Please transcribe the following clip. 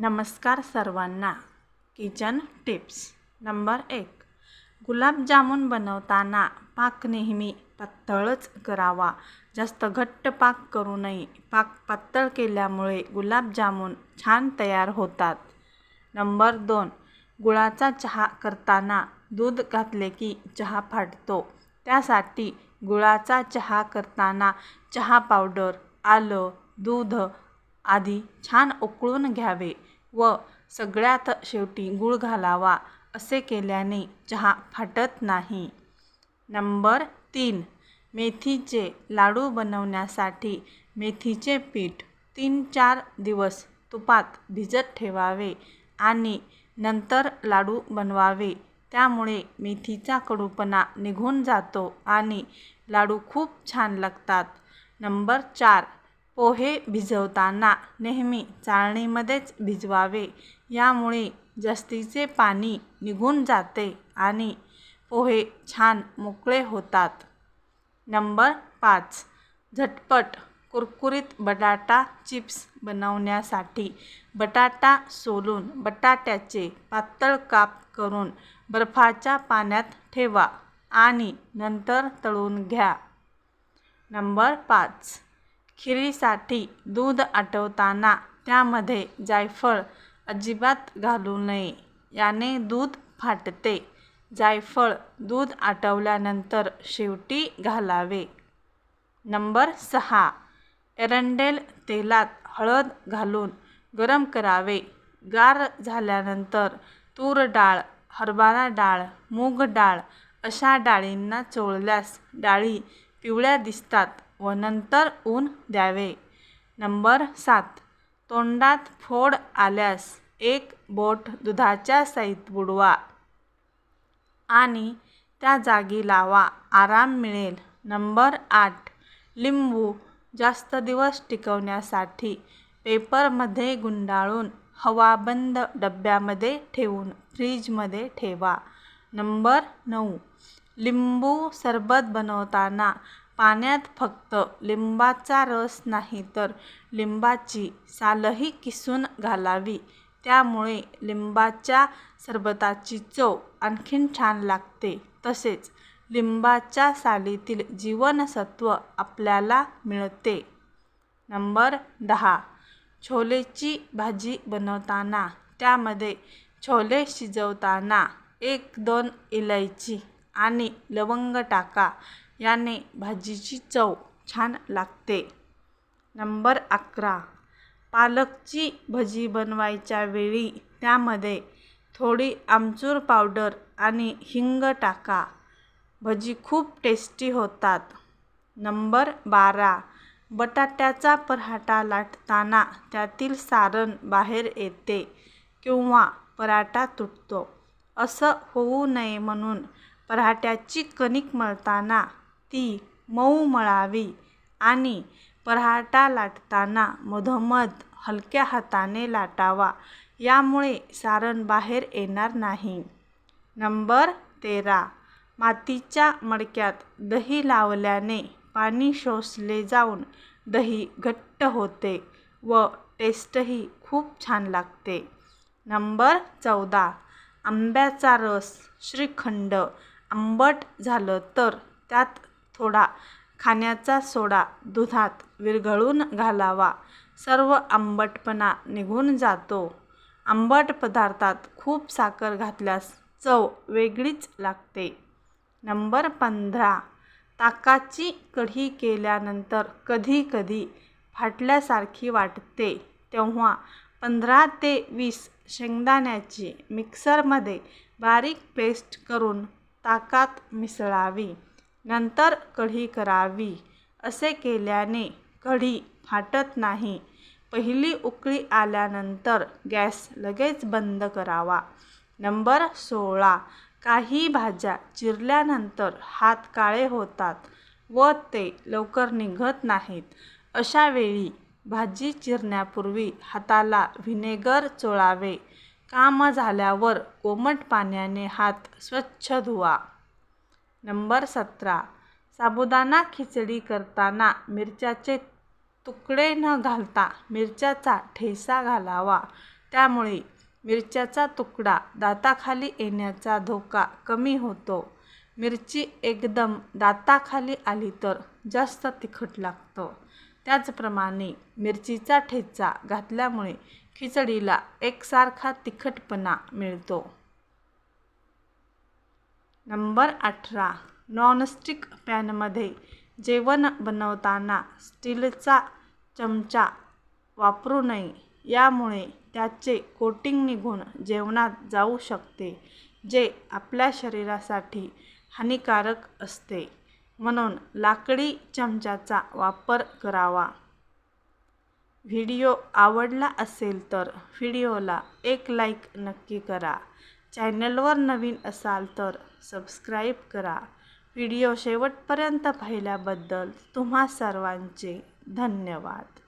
नमस्कार सर्वांना. Kitchen tips. Number एक गुलाबजामुन बनवताना पाक नेहमी पातळच करावा. जास्त घट्ट पाक करू नये. पाक पातळ केल्यामुळे गुलाबजामुन छान तयार होतात. नंबर दोन गुळाचा चहा करताना दूध घातले की चहा फाटतो. त्यासाठी गुळाचा चहा करताना चहा पावडर आलं दूध आधी छान उकळून घ्यावे. व सगळ्यात शेवटी गूळ घालावा असे केल्याने चहा फाटत नाही. नंबर तीन. मेथीचे लाडू बनवण्यासाठी मेथीचे पीठ तीन चार दिवस तुपात भिजत ठेवावे आणि नंतर लाडू बनवावे. त्यामुळे मेथीचा कडूपणा निघून जातो आणि लाडू खूप छान लागतात. नंबर चार. पोहे भिजवताना नेहमी चाळणीमध्येच भिजवावे. यामुळे जास्तीचे पाणी निघून जाते आणि पोहे छान मोकळे होतात. नंबर पाच. झटपट कुरकुरीत बटाटा चिप्स बनवण्यासाठी बटाटा सोलून बटाट्याचे पातळ काप करून बर्फाच्या पाण्यात ठेवा आणि नंतर तळून घ्या. नंबर पाच. खिरीसाठी दूध आटवताना त्यामध्ये जायफळ अजिबात घालू नये. याने दूध फाटते. जायफळ दूध आटवल्यानंतर शेवटी घालावे. नंबर सहा. एरंडेल तेलात हळद घालून गरम करावे. गार झाल्यानंतर तूर डाळ हरभरा डाळ मूग डाळ अशा डाळींना चोळल्यास डाळी पिवळ्या दिसतात. व नंतर ऊन द्यावे. नंबर सात. तोंडात फोड आल्यास एक बोट दुधाच्या साईत बुडवा आणि त्या जागी लावा. आराम मिळेल. नंबर आठ. लिंबू जास्त दिवस टिकवण्यासाठी पेपरमध्ये गुंडाळून हवाबंद डब्यामध्ये ठेवून फ्रीजमध्ये ठेवा. नंबर नऊ. लिंबू सरबत बनवताना पाण्यात फक्त लिंबाचा रस नाही तर लिंबाची सालही किसून घालावी. त्यामुळे लिंबाच्या सरबताची चव आणखीन छान लागते. तसेच लिंबाच्या सालीतील जीवनसत्व आपल्याला मिळते. नंबर दहा. छोलेची भाजी बनवताना त्यामध्ये छोले शिजवताना एक दोन इलायची आणि लवंग टाका. याने भाजीची चव छान लागते. नंबर अकरा. पालकची भजी बनवायच्या वेळी त्यामध्ये थोडी आमचूर पावडर आणि हिंग टाका. भजी खूप टेस्टी होतात. नंबर बारा. बटाट्याचा पराठा लाटताना त्यातील सारण बाहेर येते किंवा पराठा तुटतो. असं होऊ नये म्हणून पराठ्याची कणिक मळताना ती मऊ मळावी आणि पराठा लाटताना मधोमध हलक्या हाताने लाटावा. यामुळे सारण बाहेर येणार नाही. नंबर तेरा. मातीच्या मडक्यात दही लावल्याने पाणी शोषले जाऊन दही घट्ट होते व टेस्टही खूप छान लागते. नंबर चौदा. आंब्याचा रस श्रीखंड. आंबट झालं तर त्यात थोडा. खाण्याचा सोडा दुधात विरघळून घालावा. सर्व आंबटपणा निघून जातो. आंबट पदार्थात खूप साखर घातल्यास चव वेगळीच लागते. नंबर पंधरा. ताकाची कढी केल्यानंतर कधी कधी फाटल्यासारखी वाटते तेव्हा पंधरा ते वीस शेंगदाण्याची मिक्सरमध्ये बारीक पेस्ट करून ताकात मिसळावी. नंतर कढी करावी. असे केल्याने कढी फाटत नाही. पहिली उकळी आल्यानंतर गॅस लगेच बंद करावा. नंबर सोळा. काही भाज्या चिरल्यानंतर हात काळे होतात व ते लवकर निघत नाहीत. अशा वेळी भाजी चिरण्यापूर्वी हाताला व्हिनेगर चोळावे. काम झाल्यावर कोमट पाण्याने हात स्वच्छ धुवा. नंबर सतरा. साबुदाणा खिचडी करताना मिरच्याचे तुकडे न घालता मिरच्याचा ठेचा घालावा. त्यामुळे मिरच्याचा तुकडा दाताखाली येण्याचा धोका कमी होतो. मिरची एकदम दाताखाली आली तर जास्त तिखट लागतं. त्याचप्रमाणे मिरचीचा ठेचा घातल्यामुळे खिचडीला एकसारखा तिखटपणा मिळतो. नंबर अठरा. नॉनस्टिक पॅनमध्ये जेवण बनवताना स्टीलचा चमचा वापरू नये. यामुळे त्याचे कोटिंग निघून जेवणात जाऊ शकते जे आपल्या शरीरासाठी हानिकारक असते. म्हणून लाकडी चमच्याचा वापर करावा. व्हिडिओ आवडला असेल तर व्हिडिओला एक लाईक नक्की करा. चॅनलवर नवीन असाल तर सबस्क्राईब करा. व्हिडिओ शेवटपर्यंत पाहिल्याबद्दल तुम्हा सर्वांचे धन्यवाद.